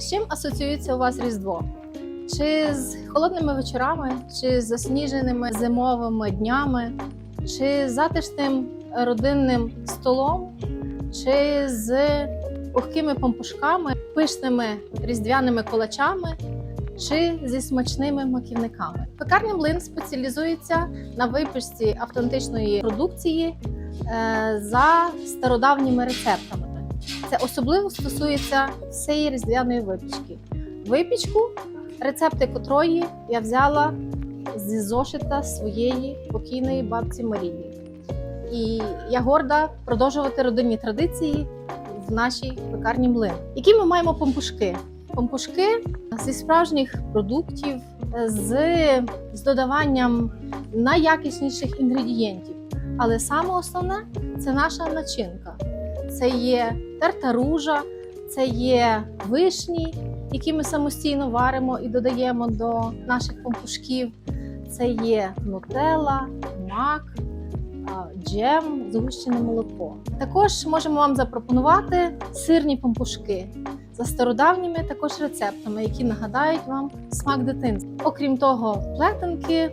З чим асоціюється у вас Різдво? Чи з холодними вечорами, чи з засніженими зимовими днями, чи з затишним родинним столом, чи з пухкими пампушками, пишними різдвяними колачами, чи зі смачними маківниками? Пекарня Млин спеціалізується на випічці автентичної продукції е, за стародавніми рецептами. Це особливо стосується всієї різдвяної випічки. Випічку, рецепти котрої я взяла зі зошита своєї покійної бабці Марії. І я горда продовжувати родинні традиції в нашій пекарні млин. Які ми маємо пампушки? Пампушки зі справжніх продуктів, з, з додаванням найякісніших інгредієнтів. Але саме основне це наша начинка. Це є терта ружа, це є вишні, які ми самостійно варимо і додаємо до наших пампушків. Це є нутелла, мак, джем, згущене молоко. Також можемо вам запропонувати сирні пампушки за стародавніми також рецептами, які нагадають вам смак дитинства. Окрім того, плетенки,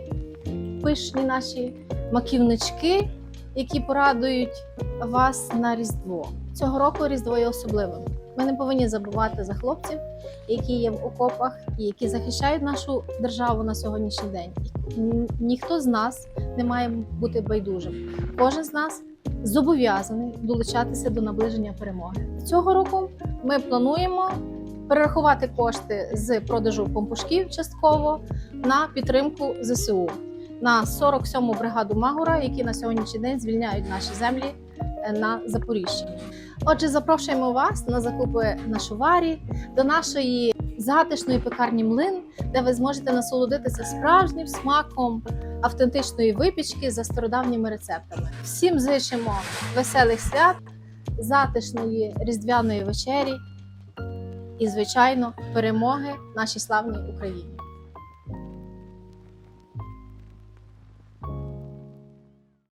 пишні наші маківнички, які порадують вас на Різдво. Цього року Різдво є особливим. Ми не повинні забувати за хлопців, які є в окопах і які захищають нашу державу на сьогоднішній день. Ніхто з нас не має бути байдужим. Кожен з нас зобов'язаний долучатися до наближення перемоги. Цього року ми плануємо перерахувати кошти з продажу помпушків частково на підтримку ЗСУ на 47-му бригаду Магура, які на сьогоднішній день звільняють наші землі е, на Запоріжжі. Отже, запрошуємо вас на закупи на шуварі до нашої затишної пекарні млин, де ви зможете насолодитися справжнім смаком автентичної випічки за стародавніми рецептами. Всім зичимо веселих свят, затишної різдвяної вечері і, звичайно, перемоги нашій славній Україні.